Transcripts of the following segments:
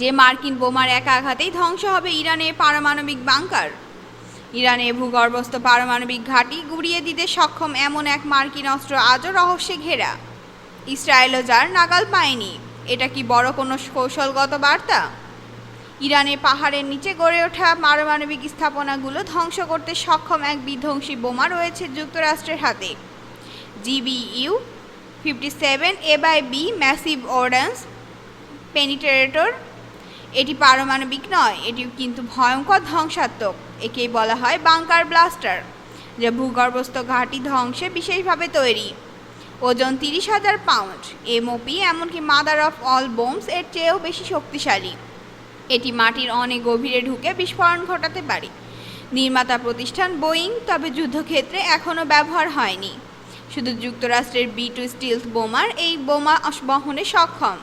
যে মার্কিন বোমার এক আঘাতেই ধ্বংস হবে ইরানের পারমাণবিক বাংকার। ইরানের ভূগর্ভস্থ পারমাণবিক ঘাঁটি গুড়িয়ে দিতে সক্ষম এমন এক মার্কিন অস্ত্র আজও রহস্যে ঘেরা। ইসরায়েলও যার নাগাল পায়নি, এটা কি বড় কোনো কৌশলগত বার্তা? ইরানে পাহাড়ের নিচে গড়ে ওঠা পারমাণবিক স্থাপনাগুলো ধ্বংস করতে সক্ষম এক বিধ্বংসী বোমা রয়েছে যুক্তরাষ্ট্রের হাতে। GBU, fifty seven, A by B, massive ordnance, penetrator এটি পারমাণবিক নয়, এটি কিন্তু ভয়ঙ্কর ধ্বংসাত্মক, একেই বলা হয় বাংকার ব্লাস্টার, যা ভূগর্ভস্থ ঘাঁটি ধ্বংসে বিশেষভাবে তৈরি। ওজন তিরিশ হাজার পাউন্ড, এমওপি এমনকি মাদার অফ অল বোমস এর চেয়েও বেশি শক্তিশালী। এটি মাটির অনেক গভীরে ঢুকে বিস্ফোরণ ঘটাতে পারে। নির্মাতা প্রতিষ্ঠান বোয়িং তবে যুদ্ধক্ষেত্রে এখনও ব্যবহার হয়নি। শুধু যুক্তরাষ্ট্রের বি টু স্টিলথ বোমার এই বোমা বহনে সক্ষম।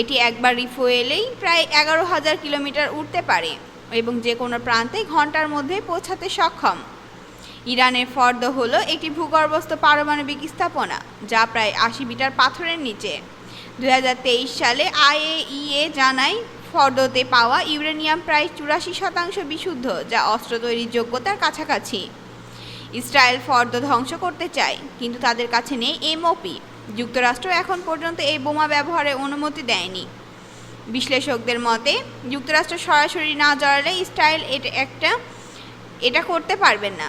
এটি একবার রিফুয়েলেই প্রায় এগারো হাজার কিলোমিটার উঠতে পারে এবং যে কোনো প্রান্তে ঘণ্টার মধ্যে পৌঁছাতে সক্ষম। ইরানের ফর্দ হলো একটি ভূগর্ভস্থ পারমাণবিক স্থাপনা, যা প্রায় আশি মিটার পাথরের নিচে। দু হাজার তেইশ সালে আইএইএ জানায়, ফর্দতে পাওয়া ইউরেনিয়াম প্রায় চুরাশি শতাংশ বিশুদ্ধ, যা অস্ত্র তৈরির যোগ্যতার কাছাকাছি। ইসরায়েল ফর্দ ধ্বংস করতে চায়, কিন্তু তাদের কাছে নেই এমওপি। যুক্তরাষ্ট্র এখন পর্যন্ত এই বোমা ব্যবহারের অনুমতি দেয়নি। বিশ্লেষকদের মতে, যুক্তরাষ্ট্র সরাসরি না জড়ালে ইসরায়েল এটা একটা এটা করতে পারবেন না।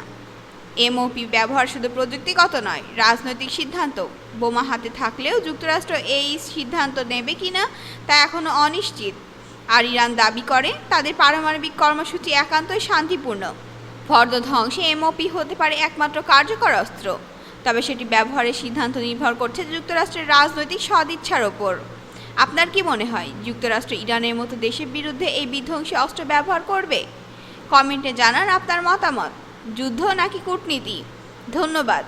এমওপি ব্যবহার শুধু প্রযুক্তিগত নয়, রাজনৈতিক সিদ্ধান্ত। বোমা হাতে থাকলেও যুক্তরাষ্ট্র এই সিদ্ধান্ত নেবে কিনা তা এখনও অনিশ্চিত। আর ইরান দাবি করে, তাদের পারমাণবিক কর্মসূচি একান্তই শান্তিপূর্ণ। ফর্দ ধ্বংসে এমওপি হতে পারে একমাত্র কার্যকর অস্ত্র। তবে সেটি ব্যবহারের সিদ্ধান্ত নির্ভর করছে যুক্তরাষ্ট্রের রাজনৈতিক সদিচ্ছার ওপর। আপনার কি মনে হয়, যুক্তরাষ্ট্র ইরানের মতো দেশের বিরুদ্ধে এই বিধ্বংসী অস্ত্র ব্যবহার করবে? কমেন্টে জানান আপনার মতামত। যুদ্ধ নাকি কূটনীতি? ধন্যবাদ।